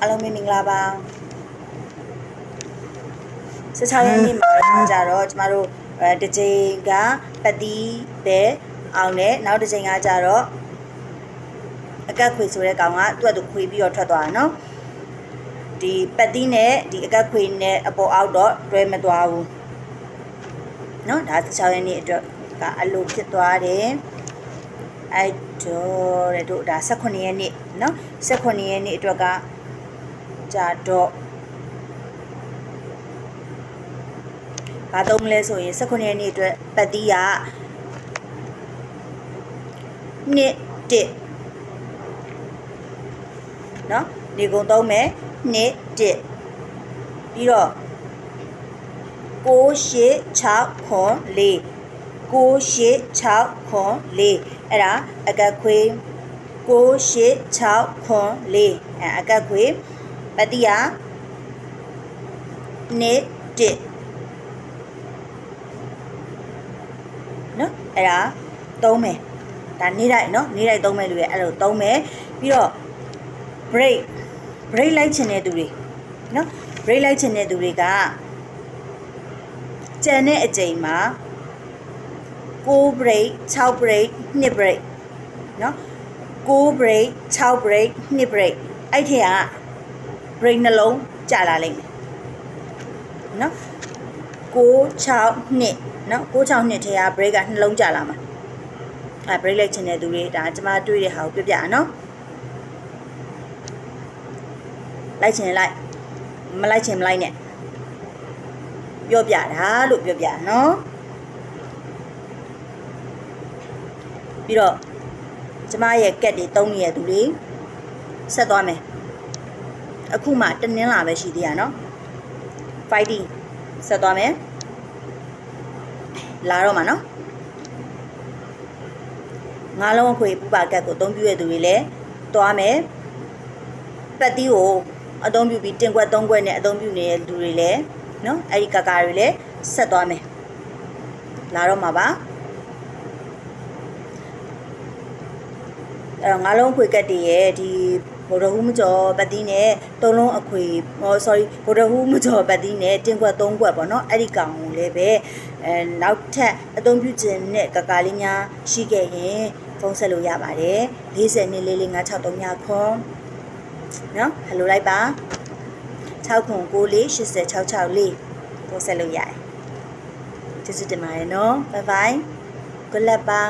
အားလုံးပဲမင်္ဂလာပါ16ရက်နေ့မှာကြတော့ကျမတို့အဲတစ်ချိန်ကပတ်တီးပဲအောင်နဲ့နောက်တစ်ချိန်ကကြတော့အကက်ခွေဆိုတဲ့ကောင်ကသူ့အတူခွေပြီးတော့ထွက်သွားတာနော်ဒီပတ်တီးနဲ့ဒီအကက်ခွေနဲ့အပေါ်အောက်တော့တွဲမသွားဘူးနော်ဒါ16ရက်နေ့အတွက်ကအလိုဖြစ်သွားတယ်အဲ့တော့တဲ့တို့ဒါ18ရက်နေ့နော်18ရက်နေ့အတွက်က ကြတော့ဘာသုံးမလဲဆိုရင်18ရက်နေ့အတွက်ပတ်တီးကနှစ်တစ်နော်ဒီကုံသုံးမယ်နှစ်တစ်ပြီးတော့6 8 6ခွန်4 6 8 6ခွန်4အဲ့ဒါအကက်ခွေ6 8 6ခွန်4အဲ့အကက်ခွေ ပတိယနှစ်တစ်နော်အဲ့ဒါသုံးမယ်ဒါနေ့တိုင်းနော်နေ့တိုင်းသုံးမယ်လူရဲ့အဲ့လိုသုံးမယ်ပြီးတော့ break break လိုက်ချင်တဲ့သူတွေနော် break လိုက်ချင်တဲ့သူတွေကကြံတဲ့အချိန်မှာ6 break 6 break 2 break နော်6 break 6 break 2 break အဲ့ထက်က break နှလုံးကြာလာလိမ့်မယ်နော်6 6 2နော်6 6 2ထဲက break ကနှလုံးကြာလာမှာအဲ break လိုက်ချင်တဲ့သူတွေဒါကျွန်မတွေ့တဲ့ဟာကိုပြပြအောင်နော်လိုက်ချင်လိုက်မလိုက်ချင်မလိုက်နဲ့ပြောပြတာလို့ပြောပြနော်ပြီးတော့ကျမရဲ့ကက်တွေတုံးနေတဲ့သူတွေဆက်သွားမယ် အခုမှတနင်းလာပဲရှိသေးရနော် fighting ဆက်သွားမယ်လာတော့မှာနော်ငါးလုံးအခွေပူပါကက်ကိုအသုံးပြုရတဲ့သူတွေလည်းသွားမယ်ပတ်တီးကိုအသုံးပြုပြီးတင်ကွက်သုံးကွက်နဲ့အသုံးပြုနေတဲ့လူတွေလည်းနော်အဲ့ဒီကကာတွေလည်းဆက်သွားမယ်လာတော့မှာပါအဲ့တော့ငါးလုံးခွေကက်တည်းရဲ့ဒီ ဗိုလ်တော်ဟူးမကျော်ပတ်တီးနဲ့သုံးလုံးအခွေဟော sorry ဗိုလ်တော်ဟူးမကျော်ပတ်တီးနဲ့တင်ကွက်သုံးကွက်ပေါ့နော်အဲ့ဒီကောင်ကိုလည်းပဲအဲနောက်ထပ်အသုံးပြုခြင်းနဲ့ကကာလေးများရှိခဲ့ရင်ဖုန်းဆက်လို့ရပါတယ်40နှစ်လေးလေး963ညခွန်နော်ဟယ်လိုလိုက်ပါ6ခွန်6လေး80664ပို့ဆက်လို့ရတယ်ကျေးဇူးတင်ပါတယ်နော် bye bye good luck ပါ